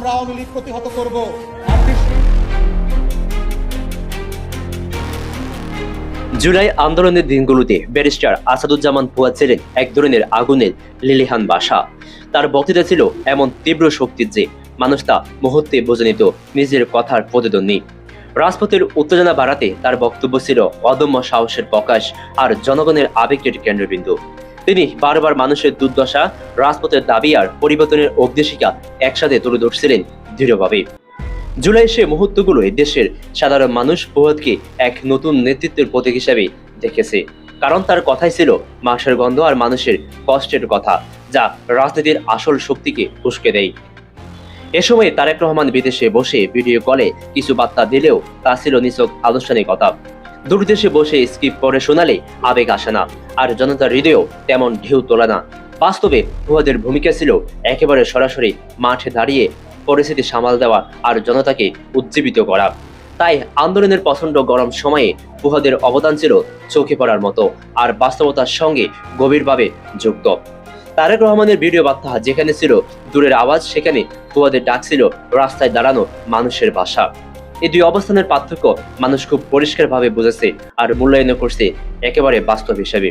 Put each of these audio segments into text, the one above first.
আমরা আওয়ামী লীগ প্রতিহত করব। জুলাই আন্দোলনের দিনগুলোতে ব্যারিস্টার আসাদুজ্জামান ফুয়াদ ছিলেন এক ধরনের আগুনের লিলিহান বাসা। তার বক্তৃতা ছিল এমন তীব্র শক্তির যে মানুষ তা মুহূর্তে বুঝে নিত নিজের কথার প্রতিদ্বন্দ্বী। রাজপথের উত্তেজনা বাড়াতে তার বক্তব্য ছিল অদম্য সাহসের প্রকাশ আর জনগণের আবেগের কেন্দ্রবিন্দু। তিনি বারবার মানুষের দুর্দশা, রাজপথের দাবি আর পরিবর্তনের অগ্নিশিকা একসাথে তুলে ধরছিলেন দৃঢ়ভাবে। জুলাই সে মুহূর্তগুলোয় দেশের সাধারণ মানুষ ফুয়াদকে এক নতুন নেতৃত্বের প্রতীক হিসেবে দেখেছে। কারণ তার কথাই ছিল মাসের গন্ধ আর মানুষের কষ্টের কথা, যা রাজনীতির আসল শক্তিকে উস্কে দেয়। এ সময় তারেক রহমান বিদেশে বসে ভিডিও কলে কিছু বার্তা দিলেও তা ছিল নিছক আনুষ্ঠানিকতা। দূর দেশে বসে স্ক্রিপ্ট পড়ে শোনালে আবেগ আসে না, আর জনতার হৃদয়েও তেমন ঢেউ তোলা না। বাস্তবে উহাদের ভূমিকা ছিল একেবারে সরাসরি মাঠে দাঁড়িয়ে পরিস্থিতি সামাল দেওয়া আর জনতাকে উজ্জীবিত করা। তাই আন্দোলনের প্রচণ্ড গরম সময়ে উহাদের অবদান ছিল চোখে পড়ার মতো আর বাস্তবতার সঙ্গে গভীরভাবে যুক্ত। তারেক রহমানের ভিডিও বার্তা যেখানে ছিল দূরের আওয়াজ, সেখানে ফুয়াদের ডাক ছিল রাস্তায় দাঁড়ানো মানুষের ভাষা। এই দুই অবস্থানের পার্থক্য মানুষ খুব পরিষ্কারভাবে বুঝেছে আর মূল্যায়ন করছে একেবারে বাস্তব হিসেবে।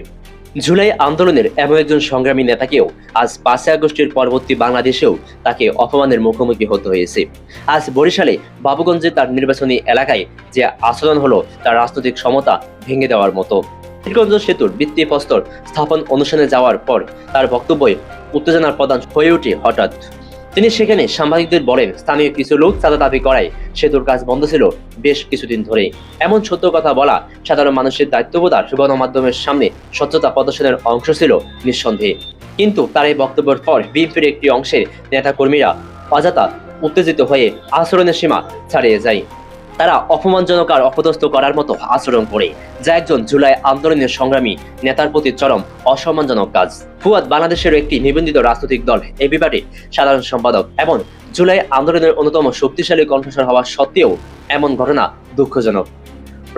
জুলাই আন্দোলনের এমন একজন সংগ্রামী নেতাকেও আজ পাঁচই আগস্টের পরবর্তী বাংলাদেশেও তাকে অপমানের মুখোমুখি হতে হয়েছে। আজ বরিশালে বাবুগঞ্জে তার নির্বাচনী এলাকায় যে আচরণ হলো তার রাজনৈতিক সমতা ভেঙে দেওয়ার মতো। পীরগঞ্জ সেতুর ভিত্তিপ্রস্তর স্থাপন অনুষ্ঠানে যাওয়ার পর তার বক্তব্যে উত্তেজনার প্রধান হয়ে ওঠে হঠাৎ। তিনি সেখানে সাংবাদিকদের বলেন, স্থানীয় কিছু লোক চাঁদা দাবি করায় সেতুর কাজ বন্ধ ছিল বেশ কিছুদিন ধরে এমন সত্য কথা বলা সাধারণ মানুষের দায়িত্ববোধ আর গণমাধ্যমের সামনে স্বচ্ছতা প্রদর্শনের অংশ ছিল নিঃসন্দেহে। কিন্তু তার এই বক্তব্যের পর বিএনপির একটি অংশের নেতাকর্মীরা অজাতা উত্তেজিত হয়ে আচরণের সীমা ছাড়িয়ে যায়। তারা অপমানজনক আর অপদস্থ করার মতো আচরণ করে, যা একজন জুলাই আন্দোলনের সংগ্রামী নেতার প্রতি চরম অসম্মানজনক কাজ। ফুয়াদ বাংলাদেশের একটি নিবন্ধিত রাজনৈতিক দল এ বিভাগে সাধারণ সম্পাদক এবং জুলাই আন্দোলনের অন্যতম শক্তিশালী কণ্ঠস্বর হওয়া সত্ত্বেও এমন ঘটনা দুঃখজনক।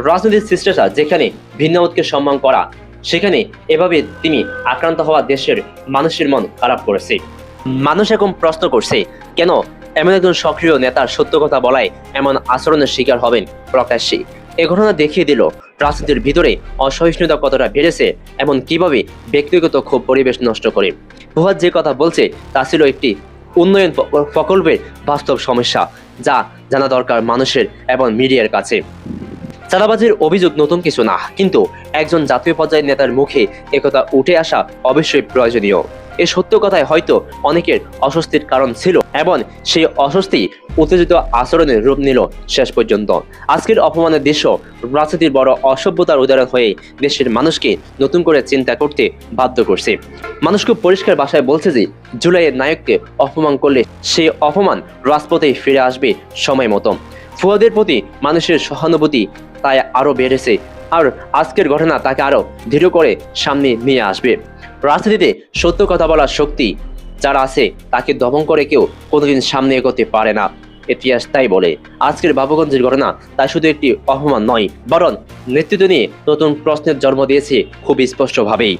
রাজনৈতিক শিষ্টাচার যেখানে ভিন্নমতকে সম্মান করা, সেখানে এভাবে তিনি আক্রান্ত হওয়া দেশের মানুষের মন খারাপ করেছে। মানুষ এখন প্রশ্ন করছে, কেন এমন একজন সক্রিয় নেতার সত্য কথা বলায় এমন আচরণের শিকার হবেন প্রকাশ্যে এ ঘটনা দেখিয়ে দিল রাজনীতির ভিতরে অসহিষ্ণুতা কতটা বেড়েছে এবং কীভাবে ব্যক্তিগত ক্ষোভ পরিবেশ নষ্ট করে। ফুহাদ যে কথা বলছে তা ছিল একটি উন্নয়ন প্রকল্পের বাস্তব সমস্যা যা জানা দরকার মানুষের এবং মিডিয়ার কাছে। চাঁদাবাজির অভিযোগ নতুন কিছু না, কিন্তু একজন জাতীয় পর্যায়ের নেতার মুখে একথা উঠে আসা অবশ্যই প্রয়োজনীয়। এই সত্য কথায় হয়তো অনেকের অস্বস্তির কারণ ছিল, এবং সেই অস্বস্তি উত্তেজিত আচরণের রূপ নিল শেষ পর্যন্ত। আজকের অপমানের দৃশ্য রাজনীতির বড় অসভ্যতার উদাহরণ হয়ে দেশের মানুষকে নতুন করে চিন্তা করতে বাধ্য করছে। মানুষ খুব পরিষ্কার ভাষায় বলছে যে, জুলাইয়ের নায়ককে অপমান করলে সেই অপমান রাজপথে ফিরে আসবে সময় মতো। ফুয়াদের প্রতি মানুষের সহানুভূতি তাই আরও বেড়েছে, আর আজকের ঘটনা তাকে আরও দৃঢ় করে সামনে নিয়ে আসবে। রাজনীতিতে সত্য কথা বলার শক্তি যারা আছে, তাকে দমন করে কেউ কোনোদিন সামনে এগোতে পারে না। ইতিহাস তাই বলে, আজকের বাবুগঞ্জের ঘটনা তাই শুধু একটি অপমান নয়, বরং নেতৃত্ব নিয়ে নতুন প্রশ্নের জন্ম দিয়েছে খুব স্পষ্টভাবেই।